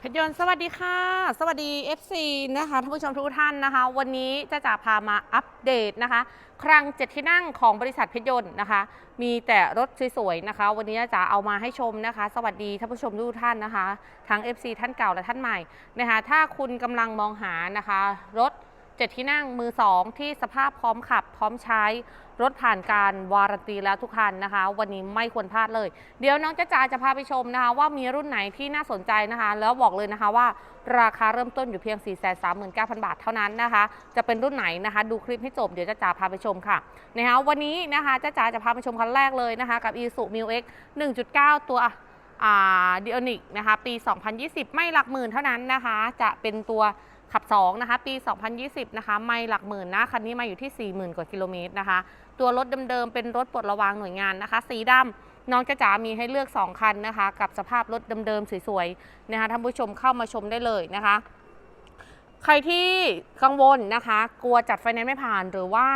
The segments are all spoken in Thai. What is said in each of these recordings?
เพชรยนต์สวัสดีค่ะ สวัสดี FC นะคะท่านผู้ชมทุกท่านนะคะ วันนี้จะจะพามาอัปเดตนะคะ ครั้งเจ็ดที่นั่งของบริษัทเพชรยนต์นะคะ มีแต่รถสวยๆนะคะ วันนี้จะเอามาให้ชมนะคะ สวัสดีท่านผู้ชมทุกท่านนะคะ ทั้ง FC ท่านเก่าและท่านใหม่นะคะถ้าคุณกำลังมองหานะคะ รถ เจ็ดที่นั่งมือสองที่สภาพพร้อมขับ พร้อมใช้รถผ่านการวารันตีแล้วทุกคันนะคะ วันนี้ไม่ควรพลาดเลย เดี๋ยวน้องจ้าจ๋าจะพาไปชมนะคะ ว่ามีรุ่นไหนที่น่าสนใจนะคะ แล้วบอกเลยนะคะว่า ราคาเริ่มต้นอยู่เพียง 439,000 บาทเท่านั้นนะคะ จะเป็นรุ่นไหนนะคะ ดูคลิปให้จบเดี๋ยวจ้าจ๋าพาไปชมค่ะนะคะวันนี้นะคะจ้าจ๋าจะพาไปชมคันแรกเลยนะคะ กับ i s u m i x 1.9 ตัวอ่าดิโอนิกนะคะปี 2020 ไม่หลักหมื่นเท่านั้นนะคะ จะเป็นตัว ขับ2นะคะปี 2020 นะคะ ไม่หลักหมื่นนะคันนี้มาอยู่ที่ 40,000 กว่ากิโลเมตรนะคะ ตัวรถเดิมๆ เป็นรถปลดระวางหน่วยงานนะคะ สีดำน้องจะจ๋ามีให้เลือก 2 คันนะคะ กับสภาพรถเดิมๆ สวยๆ นะคะท่านผู้ชมเข้ามาชมได้เลยนะคะ ใครที่กังวลนะคะ กลัวจัดไฟแนนซ์ไม่ผ่านหรือว่า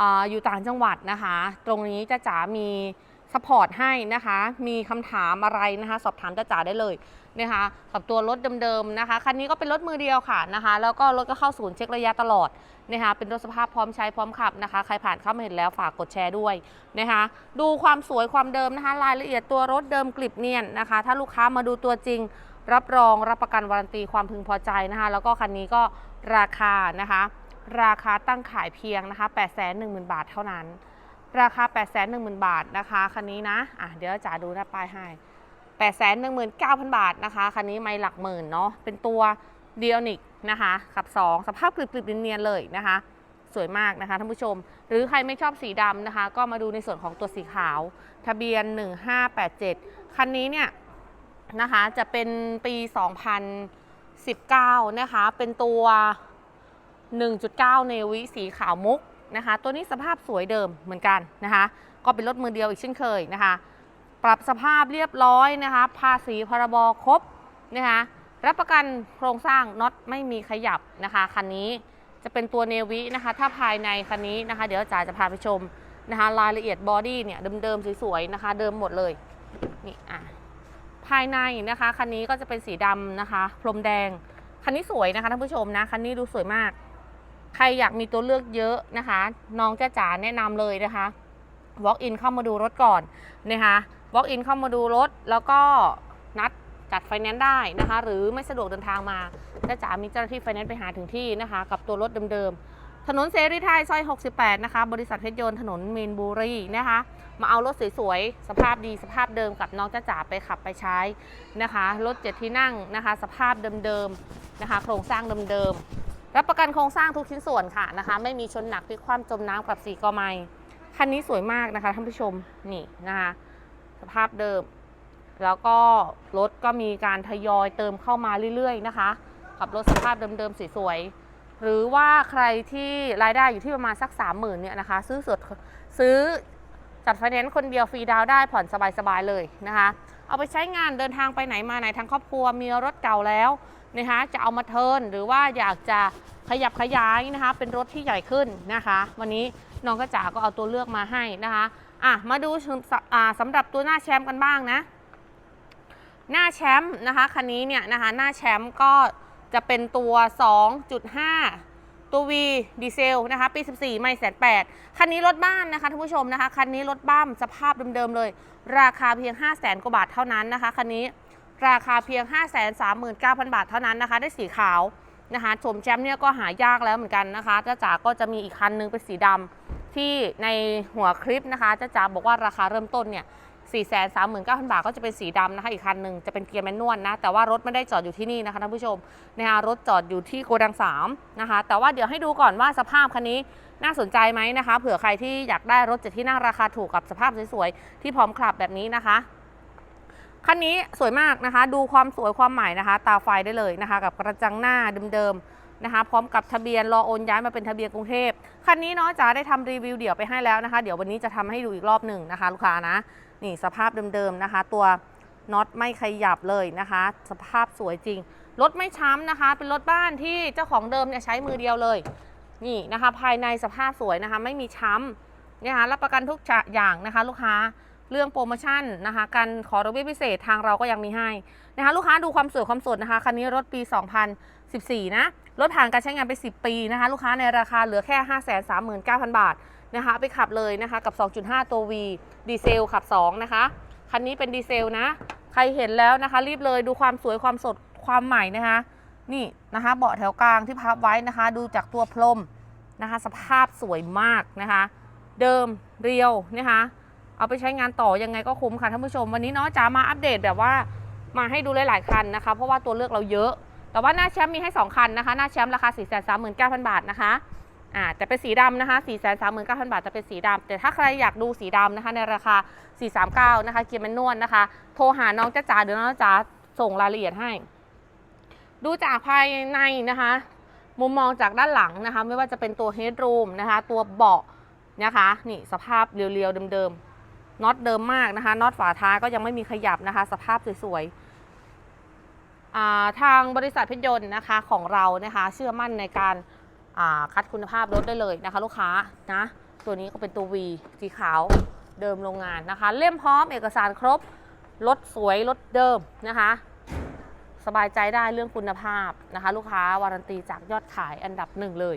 ออยู่ต่างจังหวัดนะคะ ตรงนี้จะจ๋ามี สปอร์ตให้นะคะ มีคำถามอะไรนะคะ สอบถามจะจ๋าได้เลยนะคะกับตัวรถเดิมๆนะคะ คันนี้ก็เป็นรถมือเดียวค่ะนะคะ แล้วก็รถก็เข้าศูนย์เช็คระยะตลอดนะคะ เป็นรถสภาพพร้อมใช้พร้อมขับนะคะ ใครผ่านเข้ามาเห็นแล้วฝากกดแชร์ด้วยนะคะ ดูความสวยความเดิมนะคะ รายละเอียดตัวรถเดิมกลิบเนียนนะคะ ถ้าลูกค้ามาดูตัวจริง รับรองรับประกันวารันตีความพึงพอใจนะคะ แล้วก็คันนี้ก็ราคานะคะ ราคาตั้งขายเพียงนะคะ 8 1 0 0 0 0 บาทเท่านั้น ราคา 8 1 0 0 0 0 บาทนะคะ คันนี้นะอะเดี๋ยวจ๋าดูหน้าป้ายให้ 8 1 9 0 0 0 บาทนะคะ คันนี้ไม่หลักหมื่นเนาะ เป็นตัวเดียนิกนะคะขับ 2 สภาพกริบๆเนียนๆเลยนะคะ สวยมากนะคะท่านผู้ชม หรือใครไม่ชอบสีดำนะคะ ก็มาดูในส่วนของตัวสีขาว ทะเบียน 1587 คันนี้เนี่ยนะคะจะเป็นปี 2019 นะคะ เป็นตัว 1.9 เนวิสีขาวมุก นะคะ ตัวนี้สภาพสวยเดิมเหมือนกันนะคะ ก็เป็นรถมือเดียวอีกเช่นเคยนะคะ ปรับสภาพเรียบร้อยนะคะ ภาษีพรบครบนะคะ รับประกันโครงสร้างน็อตไม่มีขยับนะคะคันนี้จะเป็นตัวเนวินะคะ ถ้าภายในคันนี้นะคะ เดี๋ยวจ๋าจะพาไปชมนะคะ รายละเอียดบอดี้เนี่ยเดิมๆสวยๆนะคะ เดิมหมดเลยนี่อะภายในนะคะคันนี้ก็จะเป็นสีดำนะคะ พรมแดงคันนี้สวยนะคะท่านผู้ชมนะคันนี้ดูสวยมาก ใครอยากมีตัวเลือกเยอะนะคะ น้องจ้าจ๋าแนะนำเลยนะคะ walk in เข้ามาดูรถก่อนนะคะ walk in เข้ามาดูรถ แล้วก็นัดจัดไฟแนนซ์ได้นะคะ หรือไม่สะดวกเดินทางมาจ้าจ๋ามีเจ้าหน้าที่ไฟแนนซ์ไปหาถึงที่นะคะ กับตัวรถเดิมๆ ถนนเสรีไทยซอย 68 นะคะ บริษัทเพชรยนต์ถนนมีนบุรีนะคะ มาเอารถสวยๆ สภาพดีสภาพเดิมกับน้องจ้าจ๋าไปขับไปใช้นะคะ รถเจ็ดที่นั่งนะคะ สภาพเดิมๆนะคะ โครงสร้างเดิมๆ รับประกันโครงสร้างทุกชิ้นส่วนค่ะนะคะ ไม่มีชนหนักพลิกคว่ำจมน้ำกับสีกอไม้คันนี้สวยมากนะคะท่านผู้ชมนี่นะคะ สภาพเดิม แล้วก็รถก็มีการทยอยเติมเข้ามาเรื่อย ๆ นะคะ กับรถสภาพเดิมๆสวยๆหรือว่าใครที่รายได้อยู่ที่ประมาณสัก 3 0,000เนี่ยนะคะ ซื้อสดซื้อจัดไฟแนนซ์คนเดียวฟรีดาวได้ผ่อนสบายๆเลยนะคะ เอาไปใช้งานเดินทางไปไหนมาไหนทางครอบครัวมีรถเก่าแล้ว นะคะจะเอามาเทินหรือว่าอยากจะขยับขยายนะคะ เป็นรถที่ใหญ่ขึ้นนะคะ วันนี้น้องกระจ๋าก็เอาตัวเลือกมาให้นะคะอะมาดูสำอ่าสำหรับตัวหน้าแชมป์กันบ้างนะ หน้าแชมป์นะคะคันนี้เนี่ยนะคะหน้าแชมป์ก็จะเป็นตัว 2.5ตัว V ดีเซลนะคะ ปี 14 ไม่แสนแปดคันนี้รถบ้านนะคะท่านผู้ชมนะคะ คันนี้รถบ้านสภาพเดิมๆเลย ราคาเพียง 5 0 0แสนกว่าบาทเท่านั้นนะคะ คันนี้ ราคาเพียง 5 3 9 0 0 0 บาทเท่านั้นนะคะ ได้สีขาวนะคะชมแชมป์เนี่ยก็หายากแล้วเหมือนกันนะคะจ้าจ๋าก็จะมีอีกคันนึงเป็นสีดำที่ในหัวคลิปนะคะจ้าจ๋าบอกว่าราคาเริ่มต้นเนี่ย4 3 9 0 0 0 บาทก็จะเป็นสีดำนะคะ อีกคันหนึ่งจะเป็นเกียร์แมนนวลนะ แต่ว่ารถไม่ได้จอดอยู่ที่นี่นะคะท่านผู้ชมนะคะรถจอดอยู่ที่โกดัง3นะคะ แต่ว่าเดี๋ยวให้ดูก่อนว่าสภาพคันนี้น่าสนใจไหมนะคะ เผื่อใครที่อยากได้รถเจ็ดที่นั่งราคาถูกกับสภาพสวยๆ ที่พร้อมขับแบบนี้นะคะ คันนี้สวยมากนะคะ ดูความสวยความใหม่นะคะ ตาไฟได้เลยนะคะ กับกระจังหน้าเดิมๆนะคะ พร้อมกับทะเบียนรอโอนย้ายมาเป็นทะเบียนกรุงเทพคันนี้เนาะจ๋าได้ทำรีวิวเดี่ยวไปให้แล้วนะคะ เดี๋ยววันนี้จะทำให้ดูอีกรอบหนึ่งนะคะ ลูกค้านะนี่สภาพเดิมๆนะคะ ตัวน็อตไม่ขยับเลยนะคะ สภาพสวยจริงรถไม่ช้ำนะคะ เป็นรถบ้านที่เจ้าของเดิมเนี่ยใช้มือเดียวเลย นี่นะคะ ภายในสภาพสวยนะคะ ไม่มีช้ำนะคะรับประกันทุกอย่างนะคะ ลูกค้า เรื่องโปรโมชั่นนะคะ การขอดอกเบี้ยพิเศษทางเราก็ยังมีให้นะคะลูกค้าดูความสวยความสดนะคะคันนี้รถปี 2014 นะ รถผ่านการใช้งานไป 10 ปีนะคะ ลูกค้าในราคาเหลือแค่ 539,000 บาทนะคะไปขับเลยนะคะกับ 2.5 ตัว V ดีเซลขับ 2 นะคะ คันนี้เป็นดีเซลนะ ใครเห็นแล้วนะคะรีบเลยดูความสวยความสดความใหม่นะคะ นี่นะคะเบาะแถวกลางที่พับไว้นะคะ ดูจากตัวพรมนะคะ สภาพสวยมากนะคะ เดิมเรียวนะคะ เอาไปใช้งานต่อยังไงก็คุ้มค่ะท่านผู้ชม วันนี้เนาะจ๋ามาอัปเดตแบบว่ามาให้ดูหลาย ๆ คันนะคะ เพราะว่าตัวเลือกเราเยอะ แต่ว่าหน้าแชมป์มีให้ 2 คันนะคะ หน้าแชมป์ราคา 4 3 9 0 0 0 บาทนะคะอ่าแต่เป็นสีดำนะคะ 4 3 9 0 0 0 บาทจะเป็นสีดำแต่ถ้าใครอยากดูสีดำนะคะ ในราคา 439 นะคะ เกียร์แมนนวลนะคะ โทรหาน้องจ้าจ๋าเดี๋ยวน้องจ๋าส่งรายละเอียดให้ ดูจากภายในนะคะ มุมมองจากด้านหลังนะคะ ไม่ว่าจะเป็นตัวเฮดรูมนะคะ ตัวเบาะนะคะ นี่สภาพเรียวๆเดิมๆ น็อตเดิมมากนะคะน็อตฝาท้ายก็ยังไม่มีขยับนะคะ สภาพสวยๆทางบริษัทเพชรยนต์นะคะของเรานะคะเชื่อมั่นในการาคัดคุณภาพรถได้เลยนะคะ ลูกค้านะตัวนี้ก็เป็นตัว V สีขาวเดิมโรงงานนะคะ เล่มพร้อมเอกสารครบรถสวยรถเดิมนะคะ สบายใจได้เรื่องคุณภาพนะคะ ลูกค้าวารันตีจากยอดขายอันดับหนึ่งเลย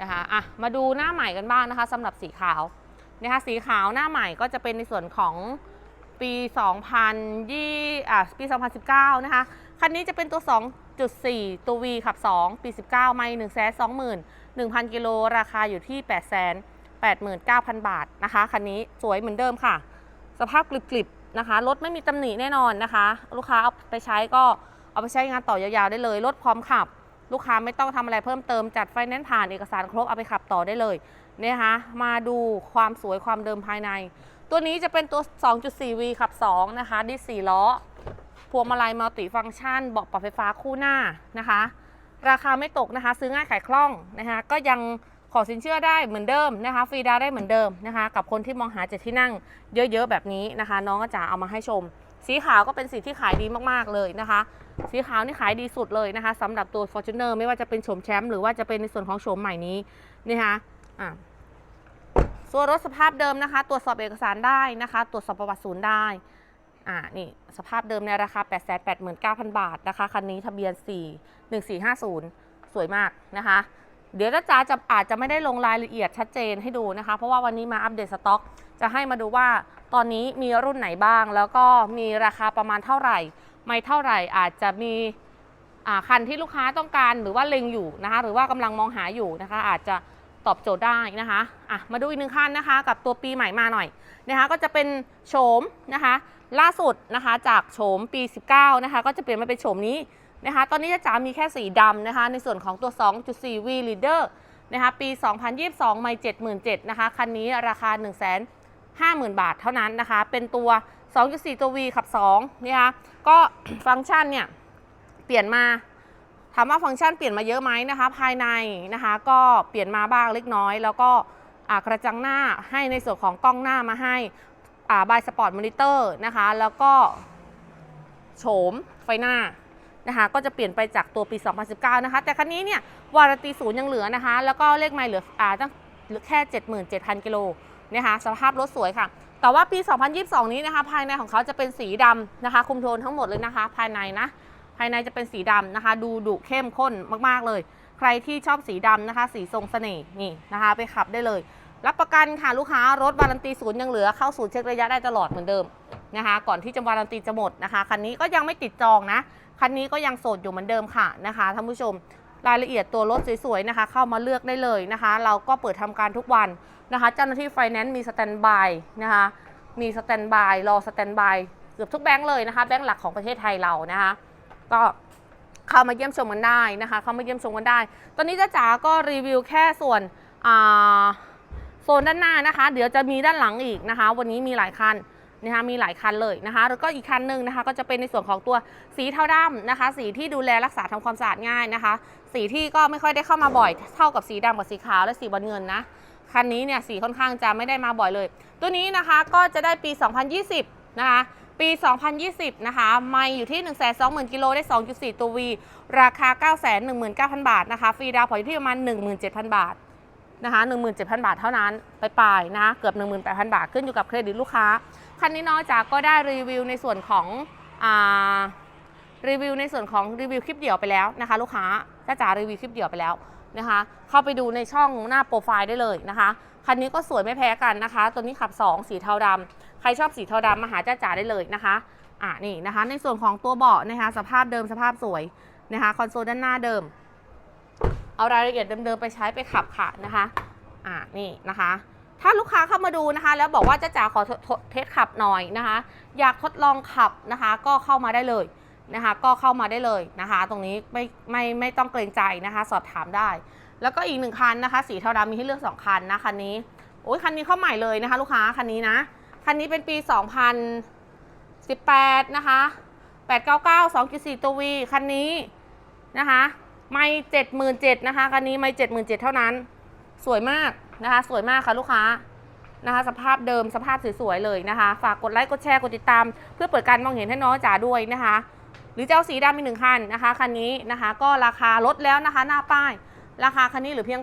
นะคะอะมาดูหน้าใหม่กันบ้างนะคะสำหรับสีขาว นะคะสีขาวหน้าใหม่ก็จะเป็นในส่วนของปี 2020อะปี 2019 นะคะ คันนี้จะเป็นตัว 2.4 ตัว V ขับ 2 ปี 19 ไม่1 2 1 0 0 กิโล ราคาอยู่ที่ 8 8 9 0 0 0 บาทนะคะ คันนี้สวยเหมือนเดิมค่ะ สภาพกริบๆนะคะ รถไม่มีตำหนิแน่นอนนะคะ ลูกค้าเอาไปใช้ก็เอาไปใช้งานต่อยาวๆได้เลย รถพร้อมขับ ลูกค้าไม่ต้องทำอะไรเพิ่มเติมจัดไฟแนนซ์ผ่านเอกสารครบเอาไปขับต่อได้เลย นะคะมาดูความสวยความเดิมภายใน ตัวนี้จะเป็นตัว 2.4V ขับ 2 นะคะ ดิส4ล้อ พวงมาลัยมัลติฟังก์ชัน เบาะปรับไฟฟ้าคู่หน้านะคะ ราคาไม่ตกนะคะ ซื้อง่ายขายคล่องนะคะ ก็ยังขอสินเชื่อได้เหมือนเดิมนะคะฟรีดาวได้เหมือนเดิมนะคะ กับคนที่มองหาเจ็ดที่นั่งเยอะๆแบบนี้นะคะ น้องก็จะเอามาให้ชม สีขาวก็เป็นสีที่ขายดีมากๆเลยนะคะ สีขาวนี่ขายดีสุดเลยนะคะสำหรับตัว Fortuner ไม่ว่าจะเป็นโฉมแชมป์หรือว่าจะเป็นในส่วนของโฉมใหม่นี้นะคะอะ ส่วนรถสภาพเดิมนะคะ ตรวจสอบเอกสารได้นะคะ ตรวจสอบประวัติศูนย์ได้อ่านี่สภาพเดิมในราคา 889,000 บาทนะคะคันนี้ทะเบียน 4 1450 สวยมากนะคะ เดี๋ยวจ้าจ๋าจะอาจจะไม่ได้ลงรายละเอียดชัดเจนให้ดูนะคะ เพราะว่าวันนี้มาอัปเดตสต็อก จะให้มาดูว่าตอนนี้มีรุ่นไหนบ้าง แล้วก็มีราคาประมาณเท่าไหร่ ไม่เท่าไหร่อาจจะมีอ่าคันที่ลูกค้าต้องการหรือว่าเล็งอยู่นะคะ หรือว่ากำลังมองหาอยู่นะคะ อาจจะ ตอบโจทย์ได้นะคะอะมาดูอีกหนึ่งคันนะคะ กับตัวปีใหม่มาหน่อยนะคะ ก็จะเป็นโฉมนะคะ ล่าสุดนะคะจากโฉมปี 19 นะคะ ก็จะเปลี่ยนมาเป็นโฉมนี้นะคะ ตอนนี้จะจ๋ามีแค่สีดำนะคะ ในส่วนของตัว 2.4V Leader นะคะปี 2022 ไม่77,000นะคะ คันนี้ราคา 1 5 0 0 0 0 บาทเท่านั้นนะคะ เป็นตัว 2.4 ตัว V ขับ2นะคะก็ฟังก์ชันเนี่ย เปลี่ยนมา ถามว่าฟังก์ชันเปลี่ยนมาเยอะไหมนะคะ ภายในนะคะก็เปลี่ยนมาบ้างเล็กน้อย แล้วก็กระจังหน้าให้ในส่วนของกล้องหน้ามาให้บายสปอร์ตมอนิเตอร์นะคะแล้วก็โฉมไฟหน้านะคะก็จะเปลี่ยนไปจากตัวปี 2019 นะคะ แต่คันนี้เนี่ยวารันตีศูนย์ยังเหลือนะคะ แล้วก็เลขไม่เหลืออ่าตั้งหลือแค่ 77,000 กิโลนะคะสภาพรถสวยค่ะ แต่ว่าปี 2022 นี้นะคะ ภายในของเขาจะเป็นสีดำนะคะ คุมโทนทั้งหมดเลยนะคะ ภายในนะ ภายในจะเป็นสีดำนะคะ ดูดุเข้มข้นมากๆเลย ใครที่ชอบสีดำนะคะ สีทรงเสน่ห์นี่นะคะ ไปขับได้เลย รับประกันค่ะลูกค้ารถวารันตีศูนย์ยังเหลือเข้าศูนย์เช็คระยะได้ตลอดเหมือนเดิมนะคะ ก่อนที่จะวารันตีจะหมดนะคะคันนี้ก็ยังไม่ติดจองนะคันนี้ก็ยังโสดอยู่เหมือนเดิมค่ะนะคะท่านผู้ชมรายละเอียดตัวรถสวยๆนะคะ เข้ามาเลือกได้เลยนะคะ เราก็เปิดทำการทุกวันนะคะ เจ้าหน้าที่ไฟแนนซ์มีสแตนบายนะคะ มีสแตนบายรอสแตนบายเกือบทุกแบงค์เลยนะคะ แบงค์หลักของประเทศไทยเรานะคะ ก็เข้ามาเยี่ยมชมกันได้นะคะ เข้ามาเยี่ยมชมกันได้ ตอนนี้จ้าจ๋าก็รีวิวแค่ส่วนโซนด้านหน้านะคะ เดี๋ยวจะมีด้านหลังอีกนะคะ วันนี้มีหลายคันนะคะมีหลายคันเลยนะคะ แล้วก็อีกคันหนึ่งนะคะ ก็จะเป็นในส่วนของตัวสีเทาดำนะคะ สีที่ดูแลรักษาทำความสะอาดง่ายนะคะ สีที่ก็ไม่ค่อยได้เข้ามาบ่อยเท่ากับสีดำกับสีขาวและสีบอลเงินนะคันนี้เนี่ยสีค่อนข้างจะไม่ได้มาบ่อยเลย ตัวนี้นะคะก็จะได้ปี 2020 นะคะ ปี 2020 นะคะ ไม่อยู่ที่ 120,000 กิโลได้ 2.4 ตัว V ราคา 919,000 บาทนะคะ ฟรีดาวน์ผ่อนอยู่ที่ประมาณ 17,000 บาทนะคะ17,000 บาทเท่านั้นไปปลายนะเกือบ 18,000 บาทขึ้นอยู่กับเครดิตลูกค้า คันนี้น้องจ๋าก็ได้รีวิวในส่วนของอ่ารีวิวในส่วนของรีวิวคลิปเดี่ยวไปแล้วนะคะ ลูกค้าจ้าจ๋ารีวิวคลิปเดี่ยวไปแล้วนะคะ เข้าไปดูในช่องหน้าโปรไฟล์ได้เลยนะคะ คันนี้ก็สวยไม่แพ้กันนะคะ ตัวนี้ขับ 2 สีเทาดำ ใครชอบสีเทาดำมาหาจ้าจ๋าได้เลยนะคะอ่านี่นะคะ ในส่วนของตัวเบาะนะคะ สภาพเดิมสภาพสวยนะคะคอนโซลด้านหน้าเดิม เอารายละเอียดเดิมๆไปใช้ไปขับค่ะนะคะอ่านี่นะคะ ถ้าลูกค้าเข้ามาดูนะคะ แล้วบอกว่าจ้าจ๋าขอทดเทสขับหน่อยนะคะ อยากทดลองขับนะคะ ก็เข้ามาได้เลยนะคะ ก็เข้ามาได้เลยนะคะ ตรงนี้ไม่ไม่ไม่ต้องเกรงใจนะคะ สอบถามได้ แล้วก็อีกหนึ่งคันนะคะ สีเทาดำมีให้เลือกสองคันนะคันนี้โอ้ยคันนี้เข้าใหม่เลยนะคะ ลูกค้าคันนี้นะ คันนี้เป็นปี 2018 นะคะ 899 2.4 ตัววีคันนี้นะคะ ไม่77,000นะคะ คันนี้ไม่77,000เท่านั้น สวยมากนะคะ สวยมากค่ะลูกค้านะคะ สภาพเดิมสภาพสวยๆเลยนะคะ ฝากกดไลค์กดแชร์กดติดตาม เพื่อเปิดการมองเห็นให้น้องจ๋าด้วยนะคะ หรือเจ้าสีดำอีกหนึ่งคันนะคะคันนี้นะคะ ก็ราคาลดแล้วนะคะ หน้าป้าย ราคาคันนี้เหรือเพียง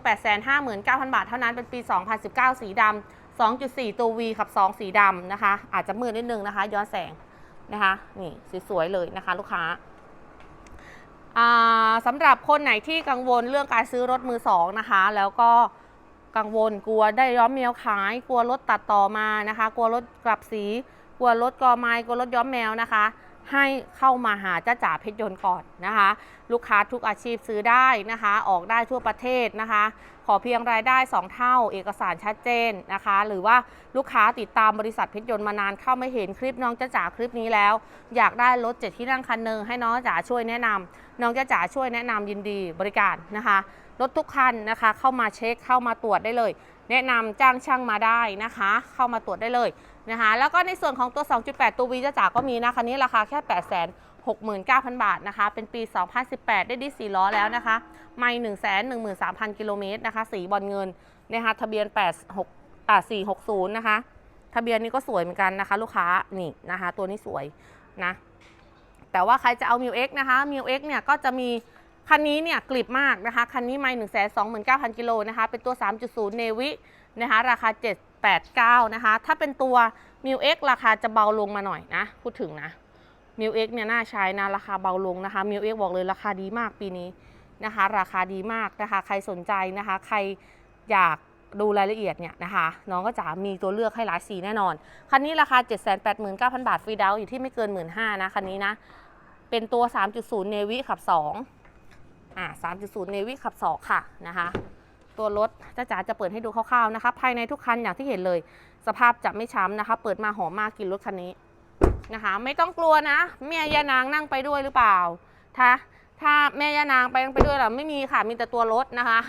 859,000 บาทเท่านั้นเป็นปี 2019 สีดำ 2.4 ตัว V ขับ 2 สีดำนะคะ อาจจะมืดนิดนึงนะคะ ย้อนแสงนะคะ นี่สวยๆเลยนะคะ ลูกค้าอ่าสำหรับคนไหนที่กังวลเรื่องการซื้อรถมือสองนะคะ แล้วก็กังวลกลัวได้ย้อมแมวขาย กลัวรถตัดต่อมานะคะ กลัวรถกลับสี กลัวรถกอไม้กลัวรถย้อมแมวนะคะ ให้เข้ามาหาจ้าจ๋าเพชรยนต์ก่อนนะคะ ลูกค้าทุกอาชีพซื้อได้นะคะ ออกได้ทั่วประเทศนะคะ ขอเพียงรายได้ 2 เท่า เอกสารชัดเจนนะคะ หรือว่าลูกค้าติดตามบริษัทเพชรยนต์มานานเข้าไม่เห็นคลิปน้องจ้าจ๋าคลิปนี้แล้ว อยากได้รถเจ็ดที่นั่งคันหนึ่งให้น้องจ๋าช่วยแนะนำน้องจ้าจ๋าช่วยแนะนำยินดีบริการนะคะรถทุกคันนะคะ เข้ามาเช็คเข้ามาตรวจได้เลย แนะนำจ้างช่างมาได้นะคะ เข้ามาตรวจได้เลย นะคะแล้วก็ในส่วนของตัว 2.8 ตัววีจ้าจ๋าก็มีนะคันนี้ราคาแค่8 6 9 0 0 0 บาทนะคะ เป็นปี 2018 ได้ดี4ล้อแล้วนะคะ ไม่1 1 3 0 0 0 กิโลเมตรนะคะ สีบอลเงินนะคะ ทะเบียน 86อ่า460 นะคะ ทะเบียนนี้ก็สวยเหมือนกันนะคะ ลูกค้า นี่นะคะ ตัวนี้สวยนะ แต่ว่าใครจะเอา m ิว X นะคะ m ิว X เนี่ยก็จะมี คันนี้เนี่ยกลิบมากนะคะ คันนี้ไม่1 2 9 0 0 0 กิโลนะคะ เป็นตัว 3.0 เนวินะคะ ราคา 7 89 นะคะ ถ้าเป็นตัว m ิว X ราคาจะเบาลงมาหน่อยนะ พูดถึงนะ m ิว X เนี่ยน่าใช้นะ ราคาเบาลงนะคะ m ิว X บอกเลยราคาดีมากปีนี้นะคะ ราคาดีมากนะคะ ใครสนใจนะคะ ใครอยากดูรายละเอียดเนี่ยนะคะ น้องก็จะมีตัวเลือกให้หลายสีแน่นอน คันนี้ราคา 789,000 บาทฟรีดาวน์อยู่ที่ไม่เกิน 1 5ื่นนะคันนี้นะ เป็นตัว 3.0 เนวิขับ 2 อ่า 3.0 เนวิขับ 2 ค่ะนะคะ ตัวรถจ้าจ๋าจะเปิดให้ดูคร่าวๆนะคะภายในทุกคันอย่างที่เห็นเลย สภาพจะไม่ช้ำนะคะ เปิดมาหอมมากกินรถคันนี้นะคะ ไม่ต้องกลัวนะแม่ยานางนั่งไปด้วยหรือเปล่าถ้าถ้าแม่ยานางไปไปด้วยหรอไม่มีค่ะมีแต่ตัวรถนะคะ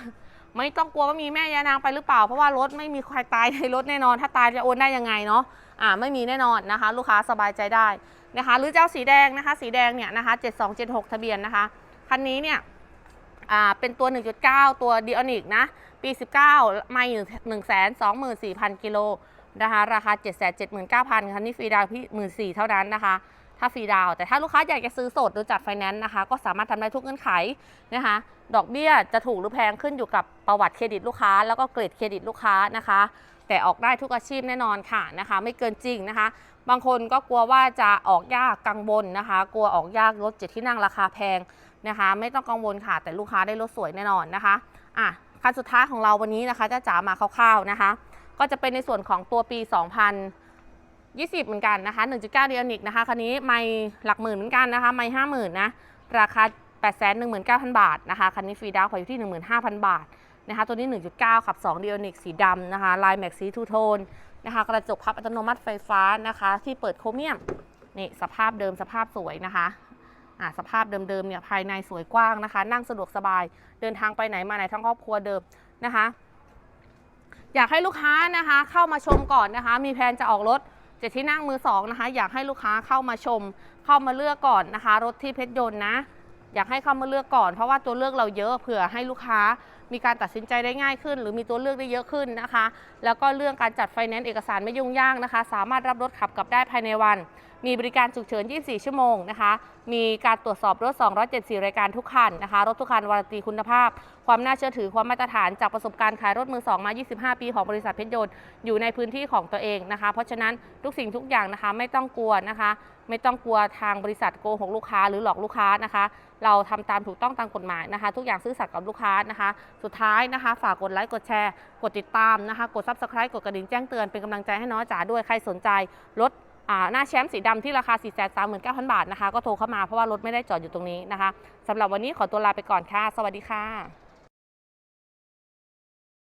ไม่ต้องกลัวว่ามีแม่ยานางไปหรือเปล่า เพราะว่ารถไม่มีใครตายในรถแน่นอน ถ้าตายจะโอนได้ยังไงเนาะอ่าไม่มีแน่นอนนะคะ ลูกค้าสบายใจได้นะคะ หรือเจ้าสีแดงนะคะ สีแดงเนี่ยนะคะ 7276 ทะเบียนนะคะคันนี้เนี่ย อ่าเป็นตัว 1.9 ตัวดีออนิกนะ ปี 19 ไม่อยู่ 1 2 4 0 0 0 กิโลนะคะราคา 779,000คันนี้ฟรีดาวพี่14,000เท่านั้นนะคะ ถ้าฟรีดาว แต่ถ้าลูกค้าอยากจะซื้อสดหรือจัดไฟแนนซ์นะคะ ก็สามารถทำได้ทุกเงื่อนไขนะคะ ดอกเบี้ยจะถูกหรือแพงขึ้นอยู่กับประวัติเครดิตลูกค้า แล้วก็เกรดเครดิตลูกค้านะคะ แต่ออกได้ทุกอาชีพแน่นอนค่ะนะคะ ไม่เกินจริงนะคะ บางคนก็กลัวว่าจะออกยากกังวลนะคะ กลัวออกยากรถเจ็ดที่นั่งราคาแพง นะคะ ไม่ต้องกังวลค่ะ แต่ลูกค้าได้รถสวยแน่นอนนะคะอะคันสุดท้ายของเราวันนี้นะคะจะจ๋ามาคร่าวๆนะคะ ก็จะเป็นในส่วนของตัวปี 2020 เหมือนกันนะคะ 1.9เดียนิกนะคะคันนี้ไม่หลักหมื่นเหมือนกันนะคะ ไม่ห้าหมื่นนะ ราคา 819,000 บาทนะคะคันนี้ฟรีดาวน์ขออยู่ที่ 15,000 บาทนะคะ ตัวนี้ 1.9 ขับ2เดียนิกสีดำนะคะ ลายแม็กซีทูโทนนะคะ กระจกพับอัตโนมัติไฟฟ้านะคะ ที่เปิดโครเมียมนี่สภาพเดิมสภาพสวยนะคะ สภาพเดิมๆเนี่ยภายในสวยกว้างนะคะ นั่งสะดวกสบาย เดินทางไปไหนมาไหนทั้งครอบครัวเดิมนะคะ อยากให้ลูกค้านะคะเข้ามาชมก่อนนะคะ มีแผนจะออกรถเจ็ดที่นั่งมือสองนะคะ อยากให้ลูกค้าเข้ามาชม เข้ามาเลือกก่อนนะคะ รถที่เพชรยนต์นะ อยากให้เข้ามาเลือกก่อน เพราะว่าตัวเลือกเราเยอะเผื่อให้ลูกค้ามีการตัดสินใจได้ง่ายขึ้น หรือมีตัวเลือกได้เยอะขึ้นนะคะ แล้วก็เรื่องการจัดไฟแนนซ์เอกสารไม่ยุ่งยากนะคะ สามารถรับรถขับกลับได้ภายในวัน มีบริการฉุกเฉิน 24 ชั่วโมงนะคะ มีการตรวจสอบรถ 274 รายการทุกคันนะคะ รถทุกคันวารันตีคุณภาพ ความน่าเชื่อถือ ความมาตรฐานจากประสบการณ์ขายรถมือ 2 มา 25 ปีของบริษัทเพชรยนต์อยู่ในพื้นที่ของตัวเองนะคะ เพราะฉะนั้นทุกสิ่งทุกอย่างนะคะไม่ต้องกลัวนะคะ ไม่ต้องกลัวทางบริษัทโกหกลูกค้าหรือหลอกลูกค้านะคะ เราทำตามถูกต้องตามกฎหมายนะคะ ทุกอย่างซื่อสัตย์กับลูกค้านะคะ สุดท้ายนะคะ ฝากกดไลค์กดแชร์ กดติดตามนะคะ กด subscribe กดกระดิ่งแจ้งเตือนเป็นกำลังใจให้น้องจ๋าด้วยใครสนใจรถอ่า หน้าแชมป์สีดำที่ราคา 4 3 9 0 0 0 บาทนะคะ ก็โทรเข้ามาเพราะว่ารถไม่ได้จอดอยู่ตรงนี้นะคะสำหรับวันนี้ขอตัวลาไปก่อนค่ะ สวัสดีค่ะ